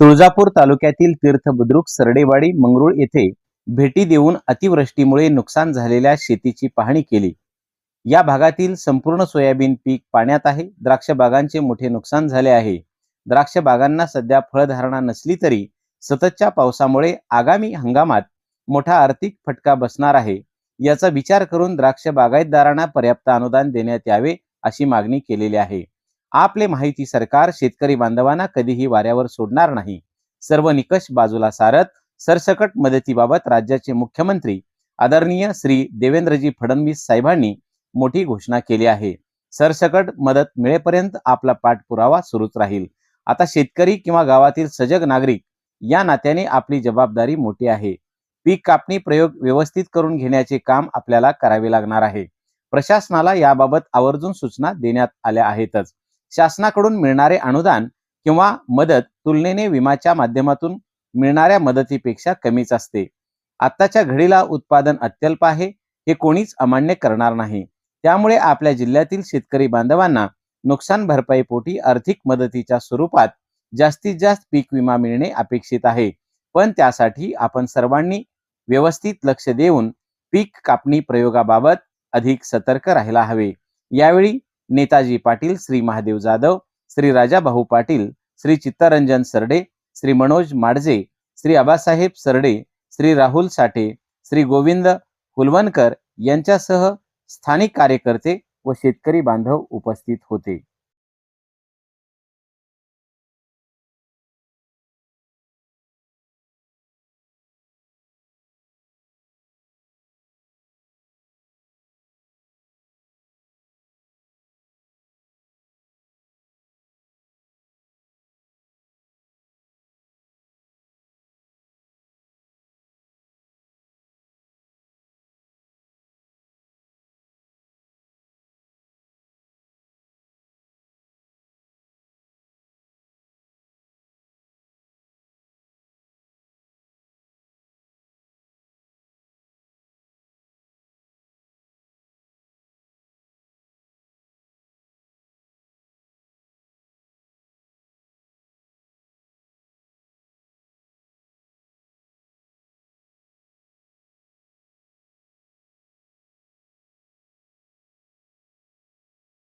तुळजापूर तालुक्यातील तीर्थबुद्रुक सरडेवाडी मंगरुळ येथे भेटी देऊन अतिवृष्टीमुळे नुकसान झालेल्या शेतीची पाहणी केली. या भागातील संपूर्ण सोयाबीन पीक पाण्यात आहे. द्राक्ष बागांचे मोठे नुकसान झाले आहे. द्राक्ष बागांना सध्या फळधारणा नसली तरी सततच्या पावसामुळे आगामी हंगामात मोठा आर्थिक फटका बसणार आहे. याचा विचार करून द्राक्ष बागायतदारांना पर्याप्त अनुदान देण्यात यावे अशी मागणी केलेली आहे. आपले माहिती सरकार शेतकरी बांधवांना कधीही वाऱ्यावर सोडणार नाही. सर्व निकष बाजूला सारत सरसकट मदतीबाबत राज्याचे मुख्यमंत्री आदरणीय श्री देवेंद्रजी फडणवीस साहेबांनी मोठी घोषणा केली आहे. सरसकट मदत मिळेपर्यंत आपला पाठपुरावा सुरूच राहील. आता शेतकरी किंवा गावातील सजग नागरिक या नात्याने आपली जबाबदारी मोठी आहे. पीक कापणी प्रयोग व्यवस्थित करून घेण्याचे काम आपल्याला करावे लागणार आहे. प्रशासनाला याबाबत आवर्जून सूचना देण्यात आल्या आहेतच. शासनाकडून मिळणारे अनुदान किंवा मदत तुलनेने विमाच्या माध्यमातून मिळणाऱ्या मदतीपेक्षा कमीच असते. आत्ताच्या घडीला उत्पादन अत्यल्प आहे हे कोणीच अमान्य करणार नाही. त्यामुळे आपल्या जिल्ह्यातील शेतकरी बांधवांना नुकसान भरपाईपोटी आर्थिक मदतीच्या स्वरूपात जास्तीत जास्त पीक विमा मिळणे अपेक्षित आहे. पण त्यासाठी आपण सर्वांनी व्यवस्थित लक्ष देऊन पीक कापणी प्रयोगाबाबत अधिक सतर्क राहायला हवे. यावेळी नेताजी पाटील श्री महादेव जाधव श्री राजाभाऊ पाटील श्री चित्तरंजन सरडे श्री मनोज माडजे श्री आबासाहेब सरडे श्री राहुल साठे श्री गोविंद हुलवणकर यांच्यासह स्थानिक कार्यकर्ते व शेतकरी बांधव उपस्थित होते.